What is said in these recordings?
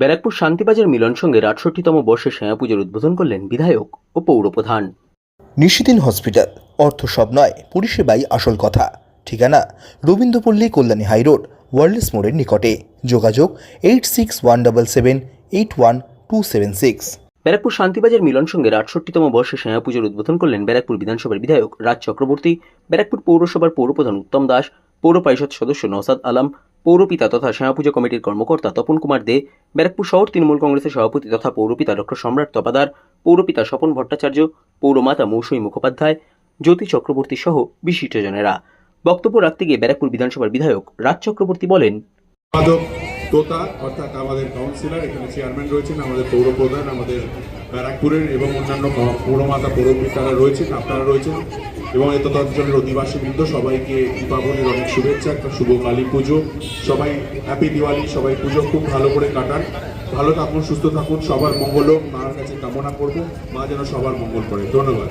ব্যারাকপুর শান্তিবাজার মিলন সঙ্গের আটষট্টিতম বর্ষে পুজোর উদ্বোধন করলেন বিধায়ক ও পৌরপ্রধান। নিশিদিন হসপিটাল অর্থ সব নয় পরিষেবাই আসল কথা। ঠিকানা রবীন্দ্রপল্লী কল্যাণী হাইরোড ওয়ার্ল্ডস মোড়ের নিকটে। যোগাযোগ eight six one double seven eight one two seven six. Barrackpore Shantibazar Milan সঙ্গের আটষট্টিতম বর্ষে পুজোর উদ্বোধন করলেন ব্যারাকপুর বিধানসভার বিধায়ক রাজ চক্রবর্তী। ব্যারাকপুর পৌরসভার পৌরপ্রধান উত্তম দাস পৌর পরিষদ সদস্য নসাদ আলম পৌরপিতা তথা সেনা পুজো কমিটির কর্মকর্তা তপন কুমার দে, ব্যারাকপুর শহর তৃণমূল কংগ্রেসের সভাপতি তথা পৌরপিতা ডক্টর সম্রাট তপাদার, পৌরপিতা স্বপন ভট্টাচার্য, পৌরমাতা মৌসুমী মুখোপাধ্যায়, জ্যোতি চক্রবর্তী সহ বিশিষ্টজনেরা। বক্তব্য রাখতে গিয়ে ব্যারাকপুর বিধানসভার বিধায়ক রাজ চক্রবর্তী বলেন তোতা, অর্থাৎ আমাদের কাউন্সিলর, এখানে চেয়ারম্যান রয়েছেন, আমাদের পৌরপ্রধান, আমাদের ব্যারাকপুরের এবং অন্যান্য পৌরমাতা, পৌরপিতারা রয়েছেন, আপনারা রয়েছেন। এবং এত অঞ্চলের অধিবাসীবৃন্দ সবাইকে দীপাবলির অনেক শুভেচ্ছা, একটা শুভ কালী পুজো। সবাই হ্যাপি দিওয়ালি, সবাই পুজো খুব ভালো করে কাটান। ভালো থাকুন, সুস্থ থাকুন, সবার মঙ্গল হোক। মার কাছে কামনা করব, মা যেন সবার মঙ্গল করে। ধন্যবাদ।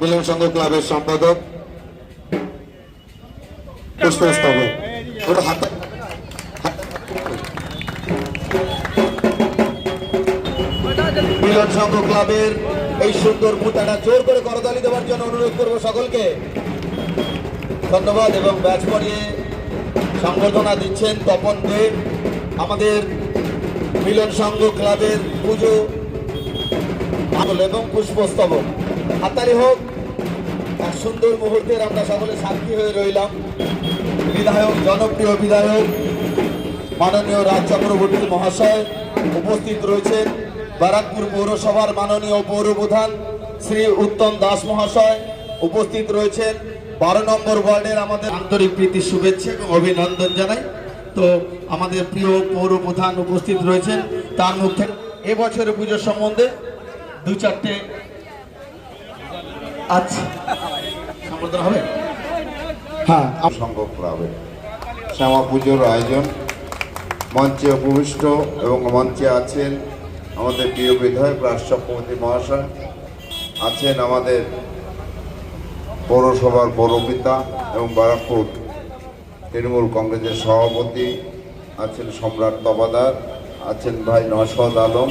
মিলন সংঘ ক্লাবের সম্পাদক মিলন সংঘ ক্লাবের এই সুন্দর মুতাটা জোর করে করতালি দেওয়ার জন্য অনুরোধ করব সকলকে। ধন্যবাদ এবং ব্যাচ পরিয়ে সংবর্ধনা দিচ্ছেন তপন দে। আমাদের মিলন সংঘ ক্লাবের পুজো, এবং পুষ্পস্তবক। হাতালি হোক, এক সুন্দর মুহূর্তের আমরা সকলে সাক্ষী হয়ে রইলাম। বিধায়ক, জনপ্রিয় বিধায়ক, মাননীয় রাজ চক্রবর্তী মহাশয় উপস্থিত রয়েছেন। ব্যারাকপুর পৌরসভার মাননীয় পৌরপ্রধান শ্রী উত্তম দাস মহাশয় উপস্থিত রয়েছেন। বারো নম্বর ওয়ার্ডের আমাদের আন্তরিক প্রীতি, শুভেচ্ছা এবং অভিনন্দন জানাই। তো আমাদের প্রিয় পৌরপ্রধান উপস্থিত রয়েছেন। তার মধ্যে এবছরের পুজোর সম্বন্ধে দু চারটে আচ্ছা। হবে? হ্যাঁ। শ্যামা পুজোর আয়োজন মঞ্চে উপবিষ্ট এবং মঞ্চে আছেন আমাদের প্রিয় বিধায়ক রাষ্ট্রপতি মহাশয় আছেন আমাদের পৌরসভার পৌরপিতা এবং বারাকপুর তৃণমূল কংগ্রেসের সভাপতি আছেন সম্রাট তবাদার আছেন ভাই নসদ আলম